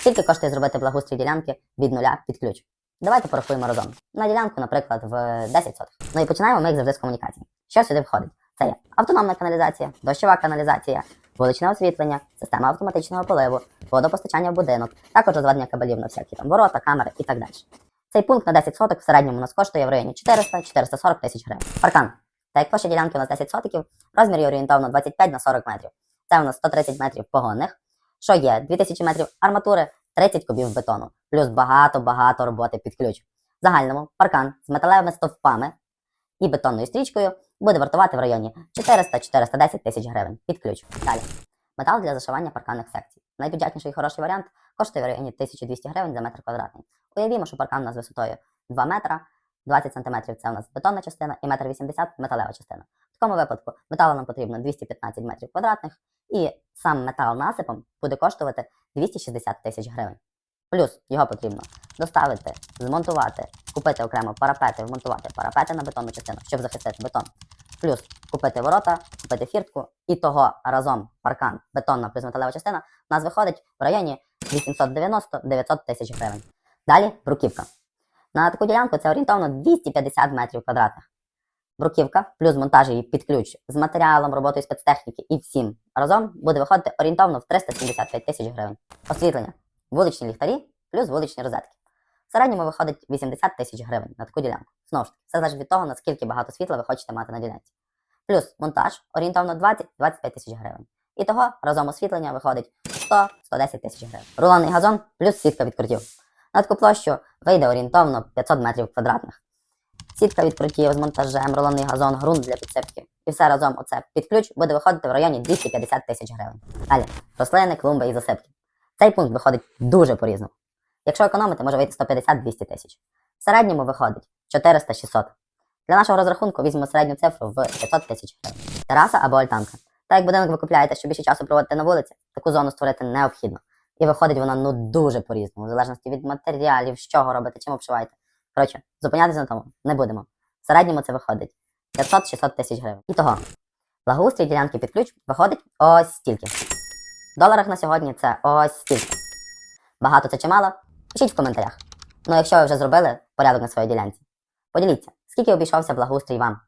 Скільки коштує зробити благоустрій ділянки від нуля під ключ? Давайте порахуємо разом. На ділянку, наприклад, в 10 сотих. Ну і починаємо ми як завжди з комунікації. Що сюди входить? Це є автономна каналізація, дощова каналізація, вуличне освітлення, система автоматичного поливу, водопостачання в будинок, також розведення кабелів на всякі там ворота, камери і так далі. Цей пункт на 10 соток в середньому нас коштує в районі 400-440 тисяч гривень. Паркан. Так як площа ділянки у нас 10 сотиків, розмір її орієнтовно 25 на 40 метрів. Це у нас 130 метрів погонних, що є 2000 метрів арматури, 30 кубів бетону, плюс багато-багато роботи під ключ. В загальному паркан з металевими стовпами і бетонною стрічкою буде вартувати в районі 400-410 тисяч гривень під ключ. Далі. Метал для зашивання парканних секцій. Найбюджетніший і хороший варіант коштує в районі 1200 гривень за метр квадратний. Уявімо, що паркан у нас висотою 2 метра, 20 см це у нас бетонна частина і 1,80 м металева частина. В такому випадку металу нам потрібно 215 метрів квадратних, і сам метал насипом буде коштувати 260 тисяч гривень. Плюс його потрібно доставити, змонтувати, купити окремо парапети, вмонтувати парапети на бетонну частину, щоб захистити бетон. Плюс купити ворота, купити фіртку, і того разом паркан, бетонна плюс металева частина у нас виходить в районі 890-900 тисяч гривень. Далі бруківка. На таку ділянку це орієнтовно 250 метрів квадратних. Бруківка плюс монтаж її під ключ з матеріалом, роботою спецтехніки і всім разом буде виходити орієнтовно в 375 тисяч гривень. Освітлення, вуличні ліхтарі плюс вуличні розетки. В середньому виходить 80 тисяч гривень на таку ділянку. Знову ж таки, це залежить від того, наскільки багато світла ви хочете мати на ділянці. Плюс монтаж орієнтовно 20-25 тисяч гривень. І того разом освітлення виходить 100-110 тисяч гривень. Рулонний газон плюс сітка відкриттів. На таку вийде орієнтовно 500 метрів квадратних. Сітка відкриттів з монтажем, рулонний газон, ґрунт для підсипки. І все разом оце під ключ буде виходити в районі 250 тисяч гривень. Далі, рослини, клумби і засипки. Цей пункт виходить дуже по-різному. Якщо економити, може вийти 150-200 тисяч. В середньому виходить 400-600. Для нашого розрахунку візьмемо середню цифру в 500 тисяч гривень. Тераса або альтанка. Так як будинок ви купляєте, щоб більше часу проводити на вулиці, таку зону створити необхідно. І виходить вона ну дуже по-різному, в залежності від матеріалів, з чого робите, чим обшиваєте. Коротше, зупинятися на тому не будемо. В середньому це виходить 500-600 тисяч гривень. І того, благоустрій ділянки під ключ виходить ось стільки. В доларах на сьогодні це ось стільки. Багато це чи мало? Пишіть в коментарях. Ну, якщо ви вже зробили порядок на своїй ділянці, поділіться, скільки обійшовся благоустрій вам.